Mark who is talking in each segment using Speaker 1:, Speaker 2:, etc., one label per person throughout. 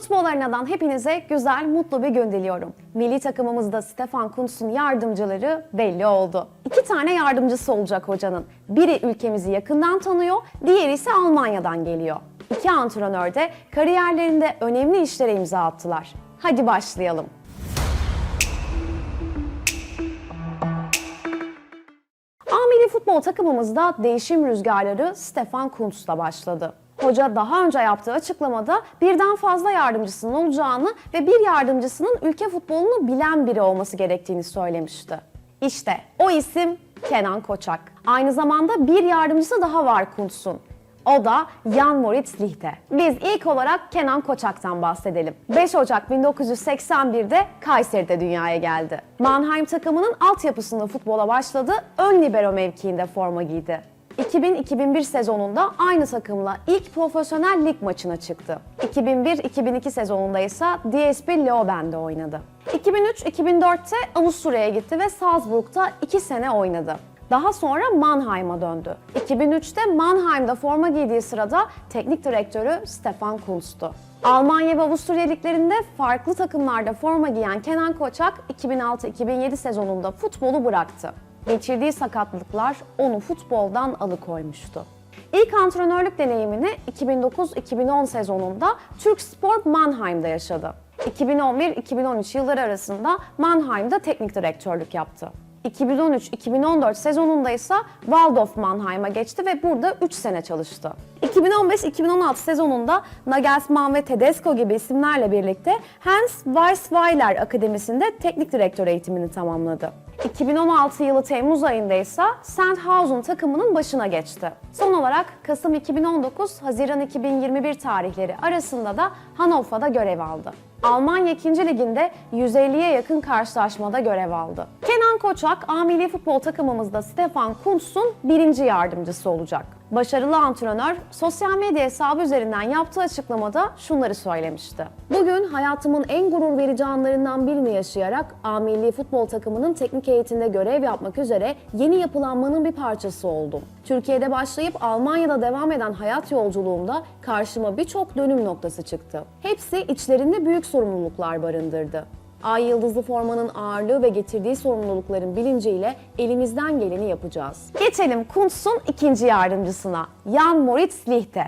Speaker 1: Futbol hepinize güzel, mutlu bir gün diliyorum. Milli takımımızda Stefan Kuntz'un yardımcıları belli oldu. İki tane yardımcısı olacak hocanın. Biri ülkemizi yakından tanıyor, diğeri ise Almanya'dan geliyor. İki antrenör de kariyerlerinde önemli işlere imza attılar. Hadi başlayalım. Amiri futbol takımımızda değişim rüzgarları Stefan Kuntz'la başladı. Hoca daha önce yaptığı açıklamada birden fazla yardımcısının olacağını ve bir yardımcısının ülke futbolunu bilen biri olması gerektiğini söylemişti. İşte o isim Kenan Koçak. Aynı zamanda bir yardımcısı daha var Kuntz'un. O da Jan Moritz Lichte. Biz ilk olarak Kenan Koçak'tan bahsedelim. 5 Ocak 1981'de Kayseri'de dünyaya geldi. Mannheim takımının altyapısında futbola başladı, ön libero mevkiinde forma giydi. 2000-2001 sezonunda aynı takımla ilk profesyonel lig maçına çıktı. 2001-2002 sezonunda ise DSP Leoben'de oynadı. 2003-2004'te Avusturya'ya gitti ve Salzburg'da 2 sene oynadı. Daha sonra Mannheim'a döndü. 2003'te Mannheim'da forma giydiği sırada teknik direktörü Stefan Kuntz'tu. Almanya ve Avusturya liglerinde farklı takımlarda forma giyen Kenan Koçak 2006-2007 sezonunda futbolu bıraktı. Geçirdiği sakatlıklar onu futboldan alıkoymuştu. İlk antrenörlük deneyimini 2009-2010 sezonunda Türk Spor Mannheim'da yaşadı. 2011-2013 yılları arasında Mannheim'da teknik direktörlük yaptı. 2013-2014 sezonunda ise Waldorf Mannheim'a geçti ve burada 3 sene çalıştı. 2015-2016 sezonunda Nagelsmann ve Tedesco gibi isimlerle birlikte Hans Weisweiler Akademisi'nde teknik direktör eğitimini tamamladı. 2016 yılı Temmuz ayında ise Sandhausen takımının başına geçti. Son olarak Kasım 2019, Haziran 2021 tarihleri arasında da Hannover'da görev aldı. Almanya 2. Liginde 150'ye yakın karşılaşmada görev aldı. Kenan Koçak, A milli futbol takımımızda Stefan Kuntz'un birinci yardımcısı olacak. Başarılı antrenör sosyal medya hesabı üzerinden yaptığı açıklamada şunları söylemişti. Bugün hayatımın en gurur verici anlarından birini yaşayarak A milli futbol takımının teknik heyetinde görev yapmak üzere yeni yapılanmanın bir parçası oldum. Türkiye'de başlayıp Almanya'da devam eden hayat yolculuğumda karşıma birçok dönüm noktası çıktı. Hepsi içlerinde büyük sorumluluklar barındırdı. Ay yıldızlı formanın ağırlığı ve getirdiği sorumlulukların bilinciyle elimizden geleni yapacağız. Geçelim Kuntz'un ikinci yardımcısına, Jan Moritz Lichte.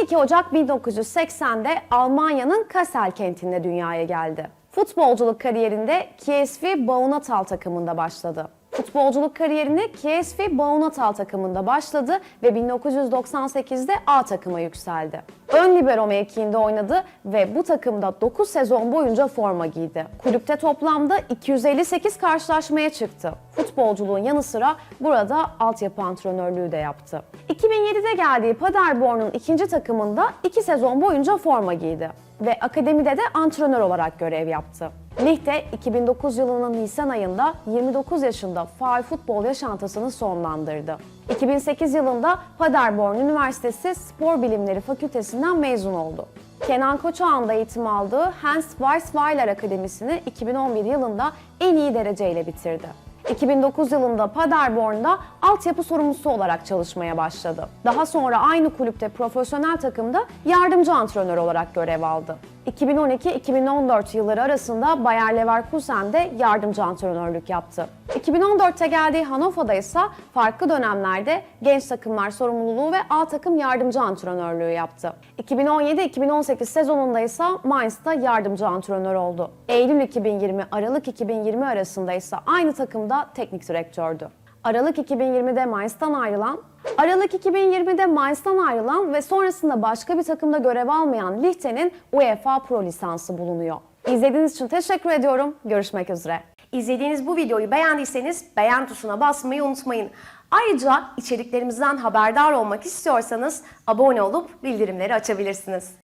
Speaker 1: 12 Ocak 1980'de Almanya'nın Kassel kentinde dünyaya geldi. Futbolculuk kariyerinde KSV Baunatal takımında başladı. Futbolculuk kariyerini KSV Baunatal takımında başladı ve 1998'de A takıma yükseldi. Ön libero mevkiinde oynadı ve bu takımda 9 sezon boyunca forma giydi. Kulüpte toplamda 258 karşılaşmaya çıktı. Futbolculuğun yanı sıra burada altyapı antrenörlüğü de yaptı. 2007'de geldiği Paderborn'un ikinci takımında 2 sezon boyunca forma giydi ve akademide de antrenör olarak görev yaptı. Lichte 2009 yılının Nisan ayında 29 yaşında faal futbol yaşantısını sonlandırdı. 2008 yılında Paderborn Üniversitesi Spor Bilimleri Fakültesinden mezun oldu. Kenan Koçak'ın da eğitim aldığı Hans Weisweiler Akademisi'ni 2011 yılında en iyi dereceyle bitirdi. 2009 yılında Paderborn'da altyapı sorumlusu olarak çalışmaya başladı. Daha sonra aynı kulüpte profesyonel takımda yardımcı antrenör olarak görev aldı. 2012-2014 yılları arasında Bayer Leverkusen'de yardımcı antrenörlük yaptı. 2014'te geldiği Hannover'da ise farklı dönemlerde genç takımlar sorumluluğu ve A takım yardımcı antrenörlüğü yaptı. 2017-2018 sezonunda ise Mainz'da yardımcı antrenör oldu. Eylül 2020 Aralık 2020 arasında ise aynı takımda teknik direktördü. Aralık 2020'de Mainz'tan ayrılan, Aralık 2020'de Mainz'tan ayrılan ve sonrasında başka bir takımda görev almayan Lichte'nin UEFA Pro lisansı bulunuyor. İzlediğiniz için teşekkür ediyorum. Görüşmek üzere.
Speaker 2: İzlediğiniz bu videoyu beğendiyseniz beğen tuşuna basmayı unutmayın. Ayrıca içeriklerimizden haberdar olmak istiyorsanız abone olup bildirimleri açabilirsiniz.